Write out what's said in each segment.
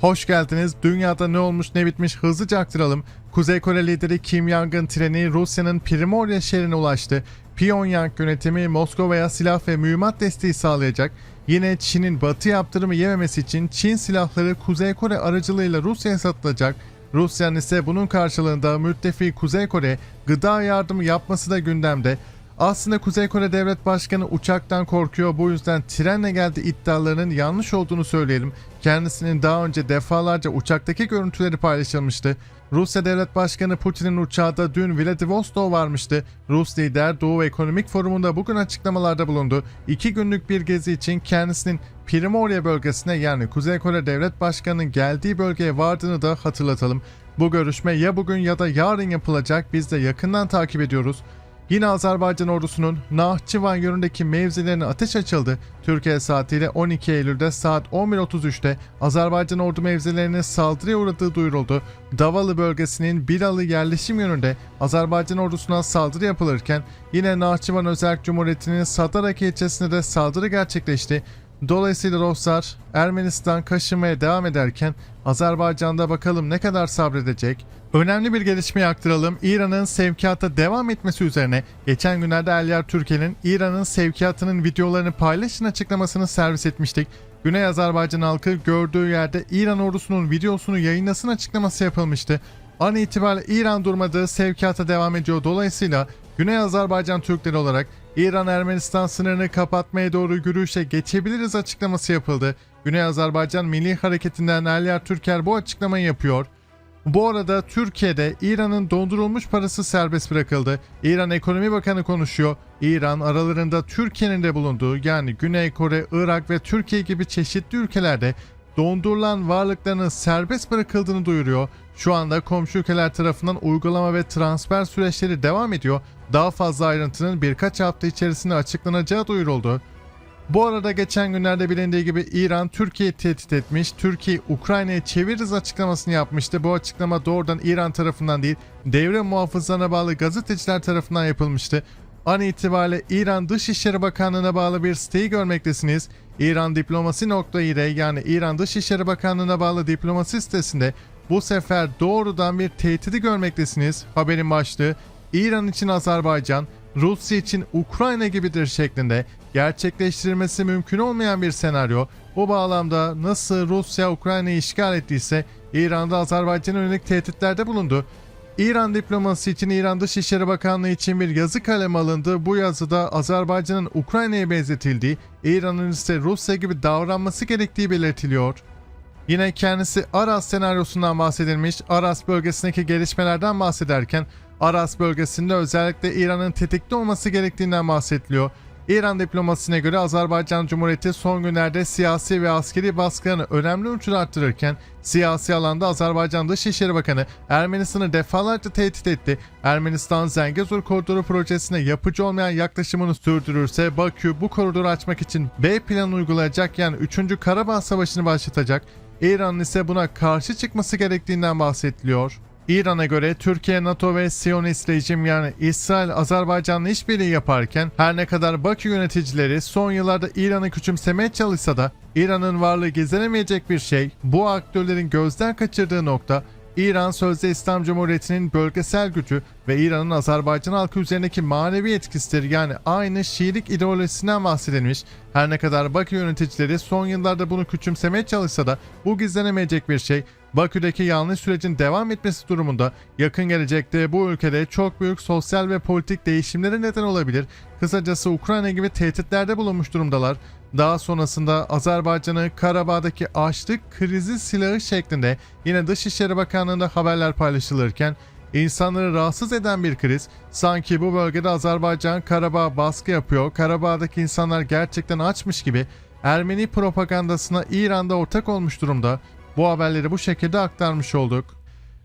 Hoş geldiniz. Dünyada ne olmuş ne bitmiş hızlıca aktaralım. Kuzey Kore lideri Kim Jong-un treni Rusya'nın Primorye şehrine ulaştı. Pyongyang yönetimi Moskova'ya silah ve mühimmat desteği sağlayacak. Yine Çin'in batı yaptırımı yememesi için Çin silahları Kuzey Kore aracılığıyla Rusya'ya satılacak. Rusya'nın ise bunun karşılığında müttefik Kuzey Kore gıda yardımı yapması da gündemde. Aslında Kuzey Kore Devlet Başkanı uçaktan korkuyor. Bu yüzden trenle geldi iddialarının yanlış olduğunu söyleyelim. Kendisinin daha önce defalarca uçaktaki görüntüleri paylaşılmıştı. Rusya Devlet Başkanı Putin'in uçağı da dün Vladivostok'a varmıştı. Rus lider Doğu Ekonomik Forumu'nda bugün açıklamalarda bulundu. İki günlük bir gezi için kendisinin Primorye bölgesine yani Kuzey Kore Devlet Başkanı'nın geldiği bölgeye vardığını da hatırlatalım. Bu görüşme ya bugün ya da yarın yapılacak biz de yakından takip ediyoruz. Yine Azerbaycan ordusunun Nahçıvan yönündeki mevzilerine ateş açıldı. Türkiye saatiyle 12 Eylül'de saat 11.33'te Azerbaycan ordu mevzilerine saldırıya uğradığı duyuruldu. Davalı bölgesinin Bilalı yerleşim yönünde Azerbaycan ordusuna saldırı yapılırken yine Nahçıvan Özerk Cumhuriyeti'nin Sadaraki ilçesinde de saldırı gerçekleşti. Dolayısıyla dostlar Ermenistan kaşınmaya devam ederken Azerbaycan'da bakalım ne kadar sabredecek. Önemli bir gelişmeyi aktaralım. İran'ın sevkiyata devam etmesi üzerine geçen günlerde Elyar Türkiye'nin İran'ın sevkiyatının videolarını paylaşın açıklamasını servis etmiştik. Güney Azerbaycan halkı gördüğü yerde İran ordusunun videosunu yayınlasın açıklaması yapılmıştı. An itibariyle İran durmadığı sevkiyata devam ediyor. Dolayısıyla Güney Azerbaycan Türkleri olarak İran-Ermenistan sınırını kapatmaya doğru yürüyüşe geçebiliriz açıklaması yapıldı. Güney Azerbaycan Milli Hareketi'nden Elyar Türker bu açıklamayı yapıyor. Bu arada Türkiye'de İran'ın dondurulmuş parası serbest bırakıldı. İran Ekonomi Bakanı konuşuyor. İran aralarında Türkiye'nin de bulunduğu yani Güney Kore, Irak ve Türkiye gibi çeşitli ülkelerde dondurulan varlıklarının serbest bırakıldığını duyuruyor. Şu anda komşu ülkeler tarafından uygulama ve transfer süreçleri devam ediyor. Daha fazla ayrıntının birkaç hafta içerisinde açıklanacağı duyuruldu. Bu arada geçen günlerde bilindiği gibi İran Türkiye'yi tehdit etmiş, Türkiye Ukrayna'ya çeviririz açıklamasını yapmıştı. Bu açıklama doğrudan İran tarafından değil, devre muhafızlarına bağlı gazeteciler tarafından yapılmıştı. An itibariyle İran Dışişleri Bakanlığı'na bağlı bir siteyi görmektesiniz. İran Diplomasi ile yani İran Dışişleri Bakanlığı'na bağlı diplomasi sitesinde bu sefer doğrudan bir tehdidi görmektesiniz. Haberin başlığı İran için Azerbaycan, Rusya için Ukrayna gibidir şeklinde gerçekleştirilmesi mümkün olmayan bir senaryo. Bu bağlamda nasıl Rusya Ukrayna'yı işgal ettiyse İran'da Azerbaycan'a yönelik tehditlerde bulundu. İran diploması için İran Dışişleri Bakanlığı için bir yazı kaleme alındı. Bu yazıda Azerbaycan'ın Ukrayna'ya benzetildiği, İran'ın ise Rusya gibi davranması gerektiği belirtiliyor. Yine kendisi Aras senaryosundan bahsedilmiş. Aras bölgesindeki gelişmelerden bahsederken Aras bölgesinde özellikle İran'ın tetikte olması gerektiğinden bahsediliyor. İran diplomasisine göre Azerbaycan Cumhuriyeti son günlerde siyasi ve askeri baskılarını önemli ölçüde arttırırken siyasi alanda Azerbaycan Dışişleri Bakanı Ermenistan'ı defalarca tehdit etti. Ermenistan Zengezur Koridoru projesine yapıcı olmayan yaklaşımını sürdürürse Bakü bu koridoru açmak için B planı uygulayacak yani 3. Karabağ Savaşı'nı başlatacak. İran'ın ise buna karşı çıkması gerektiğinden bahsediliyor. İran'a göre Türkiye, NATO ve Siyonist rejim yani İsrail, Azerbaycan'la işbirliği yaparken her ne kadar Bakü yöneticileri son yıllarda İran'ı küçümsemeye çalışsa da İran'ın varlığı gizlenemeyecek bir şey. Bu aktörlerin gözden kaçırdığı nokta İran sözde İslam Cumhuriyeti'nin bölgesel gücü ve İran'ın Azerbaycan halkı üzerindeki manevi etkisidir. Yani aynı Şiilik ideolojisinden bahsedilmiş. Her ne kadar Bakü yöneticileri son yıllarda bunu küçümsemeye çalışsa da bu gizlenemeyecek bir şey. Bakü'deki yanlış sürecin devam etmesi durumunda yakın gelecekte bu ülkede çok büyük sosyal ve politik değişimlere neden olabilir. Kısacası Ukrayna gibi tehditlerde bulunmuş durumdalar. Daha sonrasında Azerbaycan'ı Karabağ'daki açlık krizi silahı şeklinde yine Dışişleri Bakanlığı'nda haberler paylaşılırken insanları rahatsız eden bir kriz. Sanki bu bölgede Azerbaycan Karabağ baskı yapıyor. Karabağ'daki insanlar gerçekten açmış gibi Ermeni propagandasına İran'da ortak olmuş durumda. Bu haberleri bu şekilde aktarmış olduk.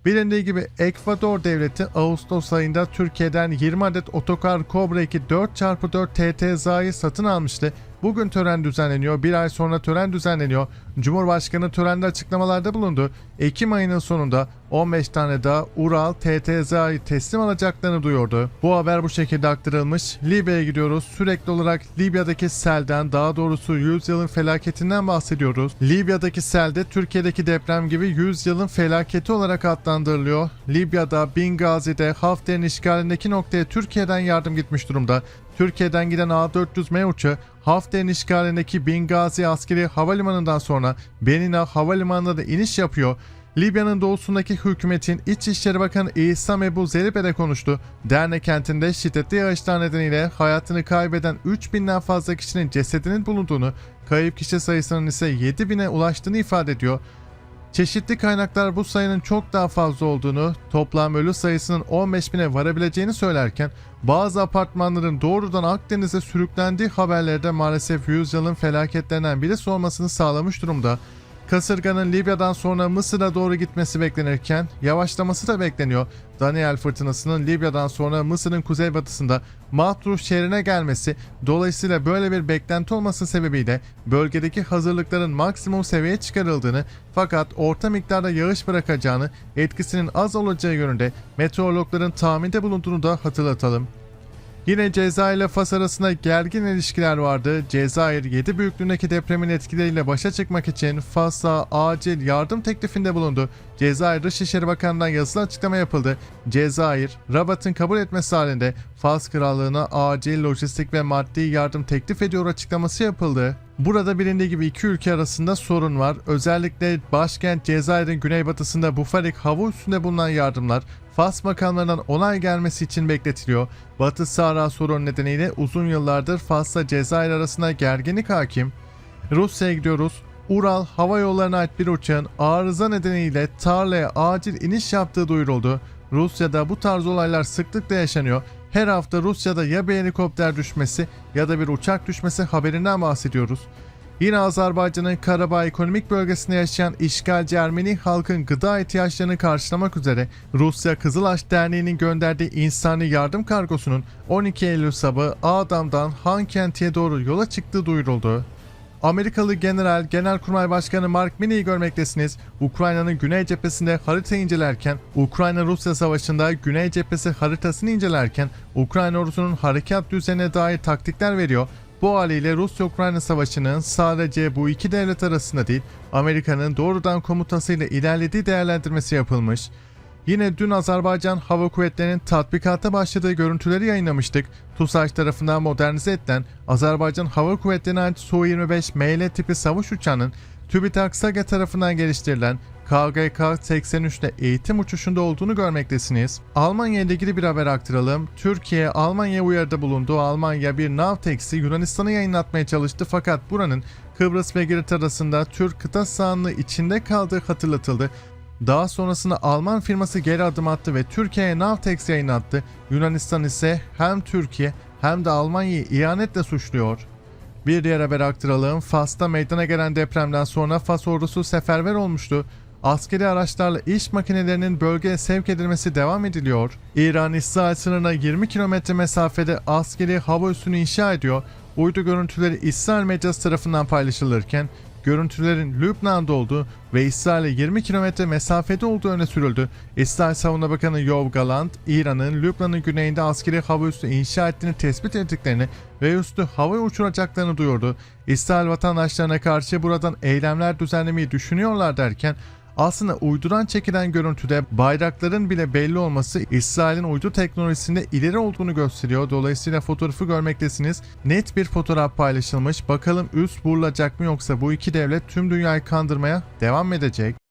Bilindiği gibi Ekvador devleti Ağustos ayında Türkiye'den 20 adet otokar Cobra 2 4x4 TTZ'yi satın almıştı. Bugün tören düzenleniyor. Bir ay sonra tören düzenleniyor. Cumhurbaşkanı törende açıklamalarda bulundu. Ekim ayının sonunda 15 tane daha Ural TTZA'yı teslim alacaklarını duyurdu. Bu haber bu şekilde aktarılmış. Libya'ya gidiyoruz. Sürekli olarak Libya'daki selden daha doğrusu 100 yılın felaketinden bahsediyoruz. Libya'daki selde Türkiye'deki deprem gibi 100 yılın felaketi olarak adlandırılıyor. Libya'da Bingazi'de Hafter'in işgalindeki noktaya Türkiye'den yardım gitmiş durumda. Türkiye'den giden A400M uçağı Hafter'in işgalindeki Bingazi askeri havalimanından sonra Benina havalimanına da iniş yapıyor. Libya'nın doğusundaki hükümetin İçişleri Bakanı İsam Ebu Zeribe konuştu. Derne kentinde şiddetli yağışlar nedeniyle hayatını kaybeden 3000'den fazla kişinin cesedinin bulunduğunu, kayıp kişi sayısının ise 7000'e ulaştığını ifade ediyor. Çeşitli kaynaklar bu sayının çok daha fazla olduğunu, toplam ölü sayısının 15 bine varabileceğini söylerken, bazı apartmanların doğrudan Akdeniz'e sürüklendiği haberlerde maalesef yüzyılın felaketlerinden birisi olmasını sağlamış durumda. Kasırganın Libya'dan sonra Mısır'a doğru gitmesi beklenirken yavaşlaması da bekleniyor. Daniel fırtınasının Libya'dan sonra Mısır'ın kuzeybatısında Matruh şehrine gelmesi dolayısıyla böyle bir beklenti olması sebebiyle bölgedeki hazırlıkların maksimum seviyeye çıkarıldığını fakat orta miktarda yağış bırakacağını etkisinin az olacağı yönünde meteorologların tahminde bulunduğunu da hatırlatalım. Yine Cezayir ile Fas arasında gergin ilişkiler vardı. Cezayir 7 büyüklüğündeki depremin etkileriyle başa çıkmak için Fas'a acil yardım teklifinde bulundu. Cezayir Dışişleri Bakanı'ndan yazılı açıklama yapıldı. Cezayir, Rabat'ın kabul etmesi halinde Fas Krallığı'na acil lojistik ve maddi yardım teklif ediyor açıklaması yapıldı. Burada bilindiği gibi iki ülke arasında sorun var. Özellikle başkent Cezayir'in güneybatısında Bufarik hava üstünde bulunan yardımlar Fas makamlarından onay gelmesi için bekletiliyor. Batı Sahra sorun nedeniyle uzun yıllardır Fas'la Cezayir arasında gerginlik hakim. Rusya'ya gidiyoruz. Ural hava yollarına ait bir uçağın arıza nedeniyle tarlaya acil iniş yaptığı duyuruldu. Rusya'da bu tarz olaylar sıklıkla yaşanıyor. Her hafta Rusya'da ya bir helikopter düşmesi ya da bir uçak düşmesi haberinden bahsediyoruz. Yine Azerbaycan'ın Karabağ ekonomik bölgesinde yaşayan işgalci Ermeni halkın gıda ihtiyaçlarını karşılamak üzere Rusya Kızılaş Derneği'nin gönderdiği insani yardım kargosunun 12 Eylül sabahı Adam'dan Han Kenti'ye doğru yola çıktığı duyuruldu. Amerikalı General Genelkurmay Başkanı Mark Milley'i görmektesiniz. Ukrayna'nın güney cephesinde harita incelerken, Ukrayna-Rusya savaşında güney cephesi haritasını incelerken, Ukrayna ordusunun harekat düzenine dair taktikler veriyor. Bu haliyle Rusya-Ukrayna savaşının sadece bu iki devlet arasında değil, Amerika'nın doğrudan komutasıyla ilerlediği değerlendirmesi yapılmış. Yine dün Azerbaycan Hava Kuvvetleri'nin tatbikata başladığı görüntüleri yayınlamıştık. TUSAŞ tarafından modernize edilen Azerbaycan Hava Kuvvetleri'ne ait Su-25 ML tipi savaş uçağının TÜBİTAK SAGE tarafından geliştirilen KGK-83 ile eğitim uçuşunda olduğunu görmektesiniz. Almanya ile ilgili bir haber aktaralım. Türkiye, Almanya uyarıda bulundu. Almanya bir Navtex'i Yunanistan'a yayınlatmaya çalıştı fakat buranın Kıbrıs ve Girit arasında Türk kıta sahanlığı içinde kaldığı hatırlatıldı. Daha sonrasında Alman firması geri adım attı ve Türkiye'ye Navtex yayınlattı. Yunanistan ise hem Türkiye hem de Almanya'yı ihanetle suçluyor. Bir diğer haber aktaralım. Fas'ta meydana gelen depremden sonra Fas ordusu seferber olmuştu. Askeri araçlarla iş makinelerinin bölgeye sevk edilmesi devam ediliyor. İran-İsrail sınırına 20 kilometre mesafede askeri hava üssünü inşa ediyor. Uydu görüntüleri İsrail medyası tarafından paylaşılırken görüntülerin Lübnan'da olduğu ve İsrail'e 20 kilometre mesafede olduğu öne sürüldü. İsrail Savunma Bakanı Yoav Galant, İran'ın Lübnan'ın güneyinde askeri hava üssü inşa ettiğini tespit ettiklerini ve üstü havaya uçuracaklarını duyurdu. İsrail vatandaşlarına karşı buradan eylemler düzenlemeyi düşünüyorlar derken aslında uydudan çekilen görüntüde bayrakların bile belli olması İsrail'in uydu teknolojisinde ileri olduğunu gösteriyor. Dolayısıyla fotoğrafı görmektesiniz. Net bir fotoğraf paylaşılmış. Bakalım üst vurulacak mı yoksa bu iki devlet tüm dünyayı kandırmaya devam edecek.